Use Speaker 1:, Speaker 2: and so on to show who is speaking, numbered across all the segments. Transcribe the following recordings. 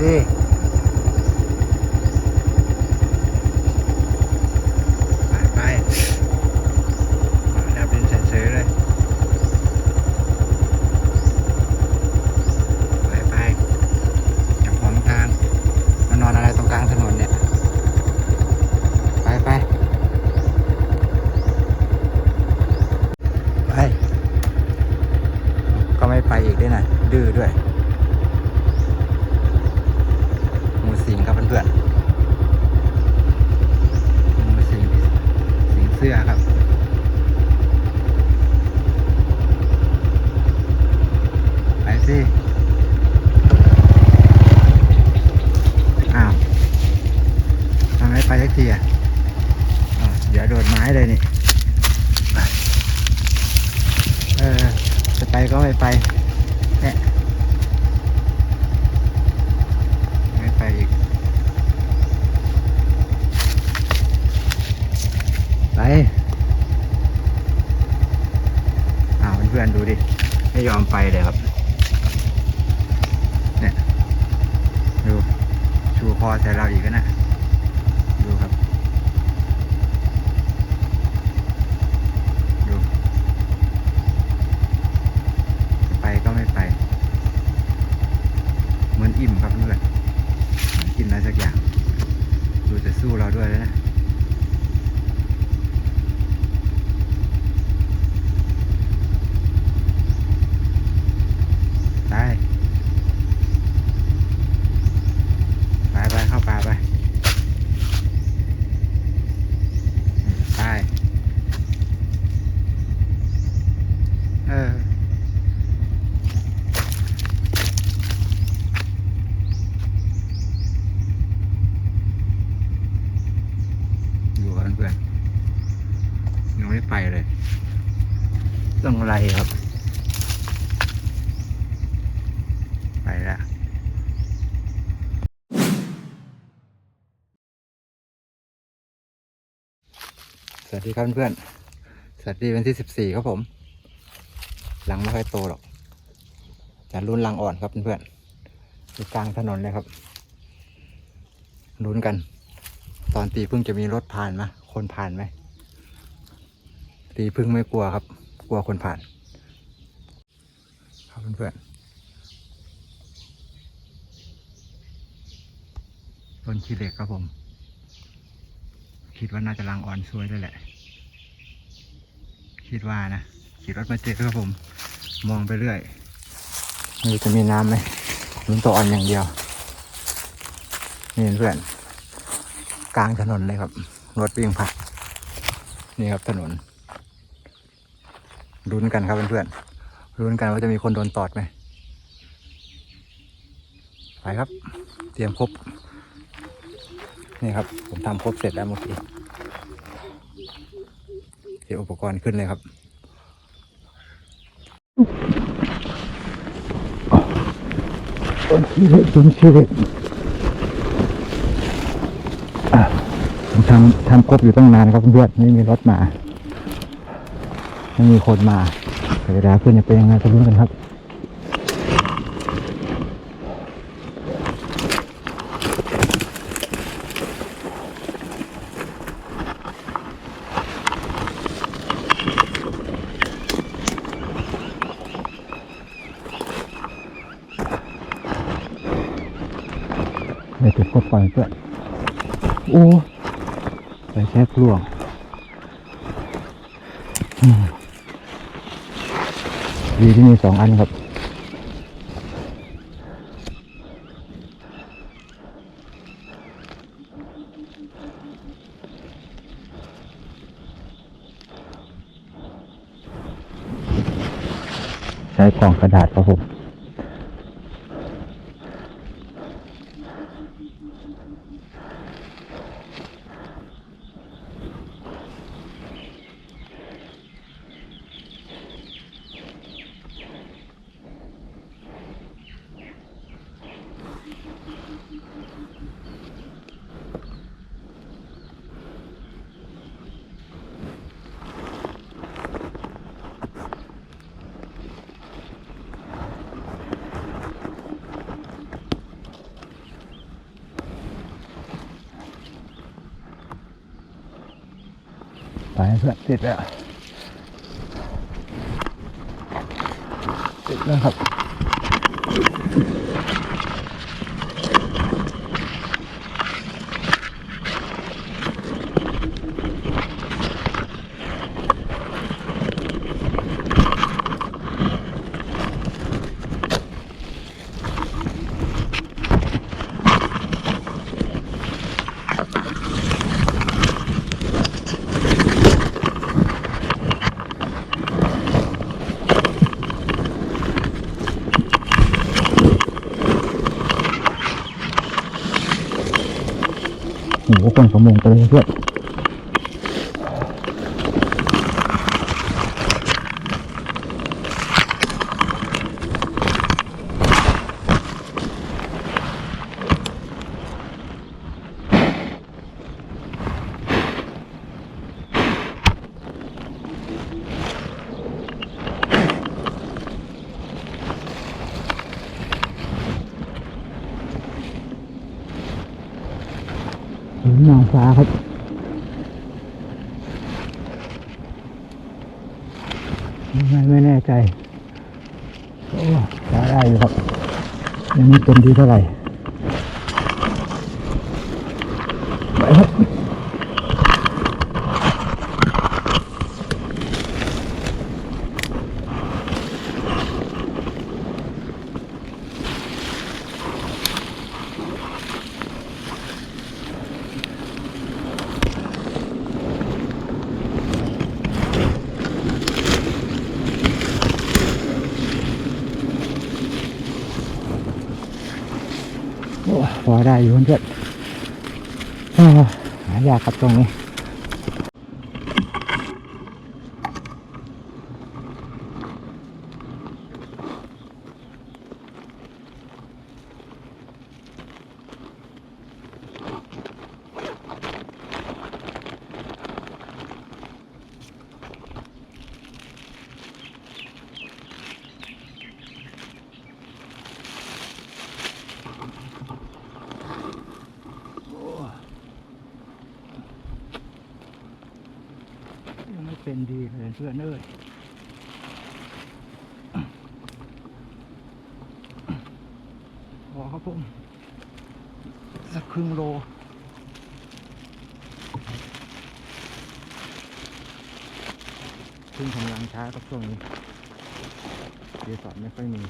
Speaker 1: สิไปไปดับดินเฉยๆเลย ไปไปอย่าขวางทางมานอนอะไรตรงกลางถนนเนี่ย ไปไปไป ก็ไม่ไปอีกด้วยนะ ดื้อด้วยงูสิงครับเพื่อนๆงูสิงสิงเสื้อครับ ไปสิ อ้าวท ทีอย่าวเดี๋ยวโดนไม้เลยนี่ เออ จะไปก็ไม่ไปแหะไม่ไปอีก ไปอ้าวเพื่อนดูดิ ไม่ยอมไปเลยครับ เนี่ย ดู ชูคอใส่เราอีกนะ ดูครับ ดู จะไปก็ไม่ไป เหมื อนอิ่มครับเพื่อนเหมือนกินอะไรสักอย่าง ดูจะสู้เราด้วยแล้วนะไป ไปไปเข้าป่าไปอืมไป เออ อยู่กันเพื่อนยังไม่ไปเลย ต้องอะ ไรครับ ไปแล้วสวัสดีครับเพื่อนๆสวัสดีวันที่สิบสี่ครับผม หลังไม่ค่อยโตหรอกจะรุ่นลังอ่อนครับเพื่อนๆอยู่กลางถนนเลยครับลุ้นกัน ตอนตีพึ่งจะมีรถผ่านไหมคนผ่านไหมตีพึ่งไม่กลัวครับ กลัวคนผ่านครับเพื่อนๆต้นขี้เหล็กครับผม คิดว่าน่าจะลังอ่อนสวยด้วยแหละ คิดว่านะขี่รถมาเจอครับผม มองไปเรื่อยไม่รู้จะมีน้ำไหมลุ้นตัวอ่อนอย่างเดียวนี่เพื่อนกลางถนนเลยครับ รถวิ่งผ่านนี่ครับถนน รุ้นกันครับเพื่อนๆรุ้นกันว่าจะมีคนโดนตอดไหมไปครับ เตรียมครบ นี่ครับ ผมทำครบเสร็จแล้วเมื่อกี้เดี๋ยวอุปกรณ์ขึ้นเลยครับต้นชีวิตต้นชีวิตผมทำทำครบอยู่ตั้งนานครับเพื่อนไม่มีรถมา ไม่มีคนมาแต่เวลาขึ้นจะเป็นยังไงจะรู้นกันครับเดี๋ยวเก็บก็ปล่อยเพื่อนโอ้ไปแค่กลวงอืม ดีที่มีสองอันครับ ใช้กล่องกระดาษครับผม ไปเพื่อนติดแล้ว ติดแล้วครับ โหเป็นชั่วโมงไปเลยเพื่อน หนุนนางฟ้าครับไม่ไม่แน่ใจโอ้ฟ้าได้อยู่ครับ ยังไม่เต็มที่เท่าไหร่ พอได้อยู่เพื่อนหายากครับตรงนี้ เป็นดีเลยเพื่อนเอ้ยพอครับผมสักครึ่งโลขึ้นกำลังช้ากับช่วงนี้เกสอรไม่ค่อยมี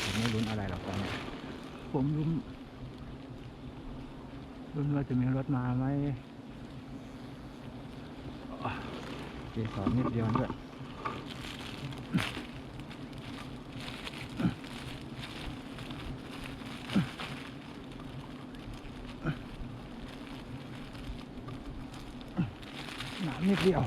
Speaker 1: ผมไม่ลุ้นอะไรหรอกตอนนี้ผมลุ้น ลุ้นว่าจะมีรถมาไหมอะเกสรนิดเดียวด้วยหนานิดเดียว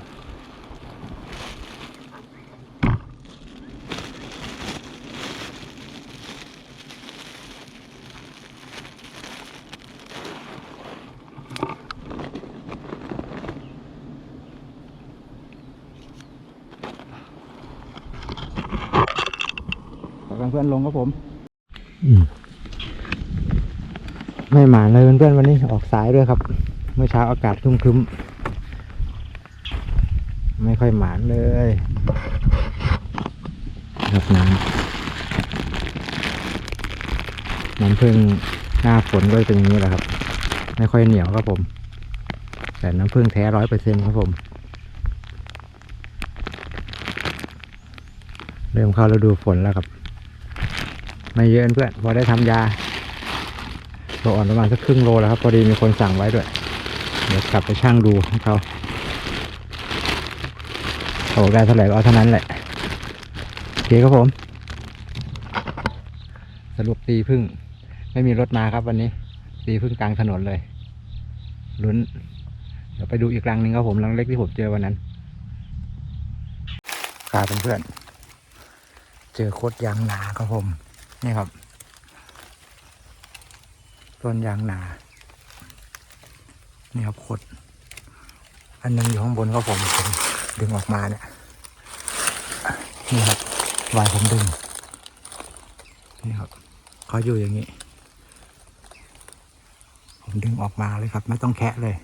Speaker 1: พื่อนลงครับผมไม่หมานเลยเพื่อนๆวันนี้ออกสายด้วยครับ เมื่อเช้าอากาศครึ้มๆไม่ค่อยหมานเลยครับน้ำน้ำพึ่งหน้าฝนก็เป็นอย่างนี้แหละครับ ไม่ค่อยเหนียวครับผม แต่น้ำพึ่งแท้ร้อยเปอร์เซ็นต์ครับผม เริ่มเข้าฤดูฝนแล้วครับ ไม่เยอะเพื่อนพอได้ทำยาตัวอ่อนประมาณสักครึ่งโลแล้วครับ พอดีมีคนสั่งไว้ด้วย เดี๋ยวกลับไปช่างดูของเขาเขาบอกได้เท่าไหร่ก็เอาเท่านั้นแหละโอเคครับผม สรุปตีพึ่ง ไม่มีรถมาครับวันนี้ ตีพึ่งกลางถนนเลยลุ้น เดี๋ยวไปดูอีกรังหนึ่งครับผมรังเล็กที่ผมเจอวันนั้นครับเพื่อนๆเจอโคตรยางนาครับผม นี่ครับ ต้นยางนานี่ครับโคตรอันหนึงอยู่ข้างบนครับผมผมดึงออกมาเนี่ย นี่ครับวายผมดึง นี่ครับเขาอยู่อย่างนี้ ผมดึงออกมาเลยครับ ไม่ต้องแคะเลย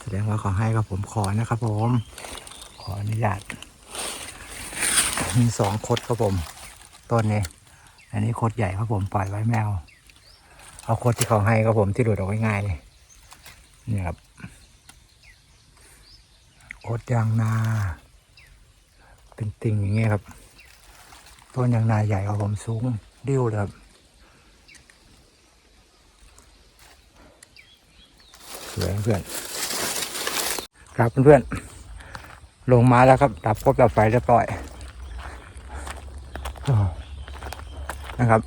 Speaker 1: แสดงว่าขอให้ครับผมขอนะครับผม ขออนุญาตมีสองคดครับผม ต้นนี้ อันนี้โคดใหญ่ครับผมปล่อยไว้แมว เอาโคดที่เขาให้ครับผมที่หลุดออกง่ายๆเลยนี่ครับโคดยางนา เป็นติ่งอย่างเงี้ยครับ ต้นยางนาใหญ่ครับผมสูงดิ้วเลยครับสวยเพื่อนครับเพื่อนๆลงมาแล้วครับดับครบดับไฟเรียบร้อยอ้าว นะครับ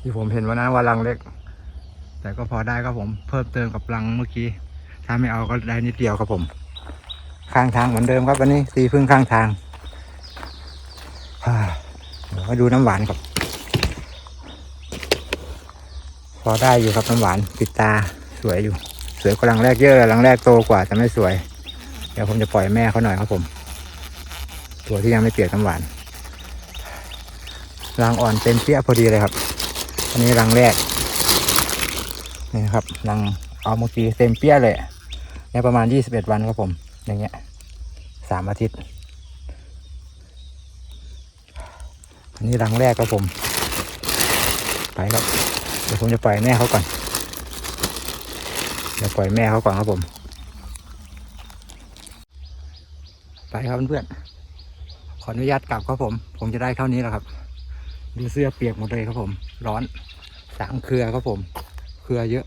Speaker 1: ที่ผมเห็นวันนั้นว่ารังเล็ก แต่ก็พอได้ครับผมเพิ่มเติมกับรังเมื่อกี้ ถ้าไม่เอาก็ได้นิดเดียวครับผม ข้างทางเหมือนเดิมครับวันนี้ตีพึ่งข้างทางเดี๋ยวมาดูน้ำหวานครับพอได้อยู่ครับน้ำหวานปิดตาสวยอยู่ สวยกว่ารังแรกเยอะรังแรกโตกว่าแต่ไม่สวย เดี๋ยวผมจะปล่อยแม่เขาหน่อยครับผม ตัวที่ยังไม่เปียกน้ำหวาน รังอ่อนเต็มเปี้ยพอดีเลยครับ อันนี้รังแรก นี่ครับรังเอาเมื่อกี้เต็มเปี้ยเลยในประมาณยี่สิบเอ็ดวันครับผม อย่างเงี้ยสามอาทิตย์ อันนี้รังแรกครับผม ไปครับ เดี๋ยวผมจะปล่อยแม่เขาก่อน เดี๋ยวปล่อยแม่เขาก่อนครับผม ไปครับเพื่อนๆขออนุญาตกลับครับผม ผมจะได้เท่านี้แล้วครับ ดูเสื้อเปียกหมดเลยครับผม ร้อนสามเครือครับผม เครือเยอะ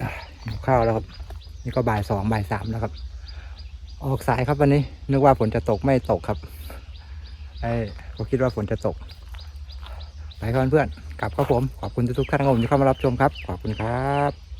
Speaker 1: หข้าวแล้วครับ นี่ก็บ่ายสองบ่ายสามแล้วครับ ออกสายครับวันนี้ นึกว่าฝนจะตกไม่ตกครับไอ้เขาคิดว่าฝนจะตก ไปครับเพื่อนกลับครับผม ขอบคุณทุกท่านครับผมที่เข้ามารับชมครับ ขอบคุณครับ